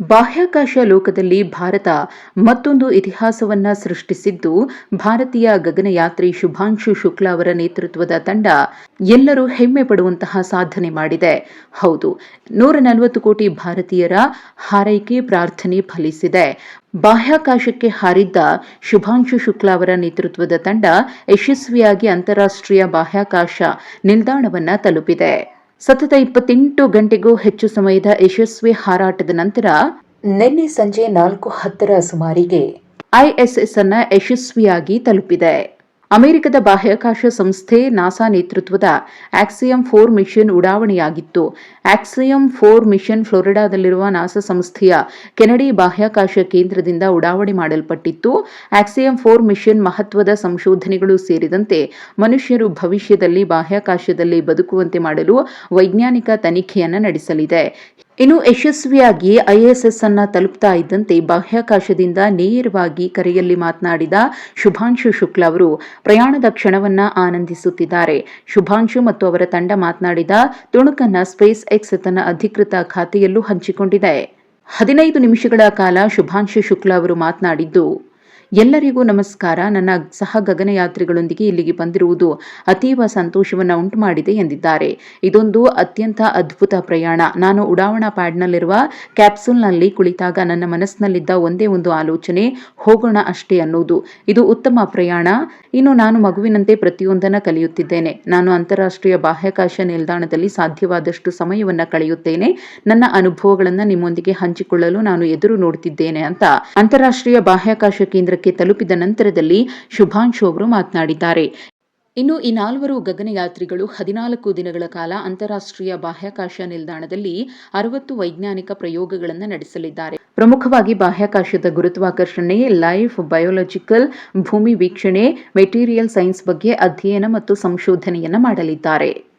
ಬಾಹ್ಯಾಕಾಶ ಲೋಕದಲ್ಲಿ ಭಾರತ ಮತ್ತೊಂದು ಇತಿಹಾಸವನ್ನ ಸೃಷ್ಟಿಸಿದ್ದು, ಭಾರತೀಯ ಗಗನಯಾತ್ರಿ ಶುಭಾಂಶು ಶುಕ್ಲಾ ಅವರ ನೇತೃತ್ವದ ತಂಡ ಎಲ್ಲರೂ ಹೆಮ್ಮೆ ಪಡುವಂತಹ ಸಾಧನೆ ಮಾಡಿದೆ. ಹೌದು, ನೂರ ನಲವತ್ತು ಕೋಟಿ ಭಾರತೀಯರ ಹಾರೈಕೆ ಪ್ರಾರ್ಥನೆ ಫಲಿಸಿದೆ. ಬಾಹ್ಯಾಕಾಶಕ್ಕೆ ಹಾರಿದ್ದ ಶುಭಾಂಶು ಶುಕ್ಲಾ ಅವರ ನೇತೃತ್ವದ ತಂಡ ಯಶಸ್ವಿಯಾಗಿ ಅಂತಾರಾಷ್ಟ್ರೀಯ ಬಾಹ್ಯಾಕಾಶ ನಿಲ್ದಾಣವನ್ನ ತಲುಪಿದೆ. ಸತತ ಇಪ್ಪತ್ತೆಂಟು ಗಂಟೆಗೂ ಹೆಚ್ಚು ಸಮಯದ ಯಶಸ್ವಿ ಹಾರಾಟದ ನಂತರ ನಿನ್ನೆ ಸಂಜೆ ನಾಲ್ಕು ಹತ್ತರ ಸುಮಾರಿಗೆ ಐಎಸ್ಎಸ್ ಅನ್ನ ಯಶಸ್ವಿಯಾಗಿ ತಲುಪಿದೆ. ಅಮೆರಿಕದ ಬಾಹ್ಯಾಕಾಶ ಸಂಸ್ಥೆ ನಾಸಾ ನೇತೃತ್ವದ ಆಕ್ಸಿಯಂ ಫೋರ್ ಮಿಷನ್ ಉಡಾವಣೆಯಾಗಿತ್ತು. ಆಕ್ಸಿಯಂ ಫೋರ್ ಮಿಷನ್ ಫ್ಲೋರಿಡಾದಲ್ಲಿರುವ ನಾಸಾ ಸಂಸ್ಥೆಯ ಕೆನಡಿ ಬಾಹ್ಯಾಕಾಶ ಕೇಂದ್ರದಿಂದ ಉಡಾವಣೆ ಮಾಡಲ್ಪಟ್ಟಿತ್ತು. ಆಕ್ಸಿಯಂ ಫೋರ್ ಮಿಷನ್ ಮಹತ್ವದ ಸಂಶೋಧನೆಗಳು ಸೇರಿದಂತೆ ಮನುಷ್ಯರು ಭವಿಷ್ಯದಲ್ಲಿ ಬಾಹ್ಯಾಕಾಶದಲ್ಲಿ ಬದುಕುವಂತೆ ಮಾಡಲು ವೈಜ್ಞಾನಿಕ ತನಿಖೆಯನ್ನು ನಡೆಸಲಿದೆ. ಇನ್ನು ಯಶಸ್ವಿಯಾಗಿ ಐಎಸ್ಎಸ್ ಅನ್ನ ತಲುಪ್ತಾ ಇದ್ದಂತೆ ಬಾಹ್ಯಾಕಾಶದಿಂದ ನೇರವಾಗಿ ಕರೆಯಲ್ಲಿ ಮಾತನಾಡಿದ ಶುಭಾಂಶು ಶುಕ್ಲ ಅವರು ಪ್ರಯಾಣದ ಕ್ಷಣವನ್ನ ಆನಂದಿಸುತ್ತಿದ್ದಾರೆ. ಶುಭಾಂಶು ಮತ್ತು ಅವರ ತಂಡ ಮಾತನಾಡಿದ ತುಣುಕನ್ನ ಸ್ಪೇಸ್ ಎಕ್ಸ್ ತನ್ನ ಅಧಿಕೃತ ಖಾತೆಯಲ್ಲೂ ಹಂಚಿಕೊಂಡಿದೆ. ಹದಿನೈದು ನಿಮಿಷಗಳ ಕಾಲ ಶುಭಾಂಶು ಶುಕ್ಲ ಅವರು ಮಾತನಾಡಿದ್ದು ಎಲ್ಲರಿಗೂ ನಮಸ್ಕಾರ. ನನ್ನ ಸಹ ಗಗನಯಾತ್ರಿಗಳೊಂದಿಗೆ ಇಲ್ಲಿಗೆ ಬಂದಿರುವುದು ಅತೀವ ಸಂತೋಷವನ್ನು ಉಂಟು ಮಾಡಿದೆ ಎಂದಿದ್ದಾರೆ. ಇದೊಂದು ಅತ್ಯಂತ ಅದ್ಭುತ ಪ್ರಯಾಣ. ನಾನು ಉಡಾವಣಾ ಪ್ಯಾಡ್ನಲ್ಲಿರುವ ಕ್ಯಾಪ್ಸೂಲ್ನಲ್ಲಿ ಕುಳಿತಾಗ ನನ್ನ ಮನಸ್ಸಿನಲ್ಲಿದ್ದ ಒಂದೇ ಒಂದು ಆಲೋಚನೆ, ಹೋಗೋಣ ಅಷ್ಟೇ ಅನ್ನೋದು. ಇದು ಉತ್ತಮ ಪ್ರಯಾಣ. ಇನ್ನು ನಾನು ಮಗುವಿನಂತೆ ಪ್ರತಿಯೊಂದನ್ನು ಕಲಿಯುತ್ತಿದ್ದೇನೆ. ನಾನು ಅಂತಾರಾಷ್ಟ್ರೀಯ ಬಾಹ್ಯಾಕಾಶ ನಿಲ್ದಾಣದಲ್ಲಿ ಸಾಧ್ಯವಾದಷ್ಟು ಸಮಯವನ್ನು ಕಳೆಯುತ್ತೇನೆ. ನನ್ನ ಅನುಭವಗಳನ್ನು ನಿಮ್ಮೊಂದಿಗೆ ಹಂಚಿಕೊಳ್ಳಲು ನಾನು ಎದುರು ನೋಡುತ್ತಿದ್ದೇನೆ ಅಂತ ಅಂತಾರಾಷ್ಟ್ರೀಯ ಬಾಹ್ಯಾಕಾಶ ಕೇಂದ್ರ ತಲುಪಿದ ನಂತರದಲ್ಲಿ ಶುಭಾಂಶು ಅವರು ಮಾತನಾಡಿದ್ದಾರೆ. ಇನ್ನು ಈ ನಾಲ್ವರು ಗಗನಯಾತ್ರಿಗಳು ಹದಿನಾಲ್ಕು ದಿನಗಳ ಕಾಲ ಅಂತಾರಾಷ್ಟ್ರೀಯ ಬಾಹ್ಯಾಕಾಶ ನಿಲ್ದಾಣದಲ್ಲಿ ಅರವತ್ತು ವೈಜ್ಞಾನಿಕ ಪ್ರಯೋಗಗಳನ್ನು ನಡೆಸಲಿದ್ದಾರೆ. ಪ್ರಮುಖವಾಗಿ ಬಾಹ್ಯಾಕಾಶದ ಗುರುತ್ವಾಕರ್ಷಣೆ, ಲೈಫ್, ಬಯೋಲಾಜಿಕಲ್, ಭೂಮಿ ವೀಕ್ಷಣೆ, ಮೆಟೀರಿಯಲ್ ಸೈನ್ಸ್ ಬಗ್ಗೆ ಅಧ್ಯಯನ ಮತ್ತು ಸಂಶೋಧನೆಯನ್ನು ಮಾಡಲಿದ್ದಾರೆ.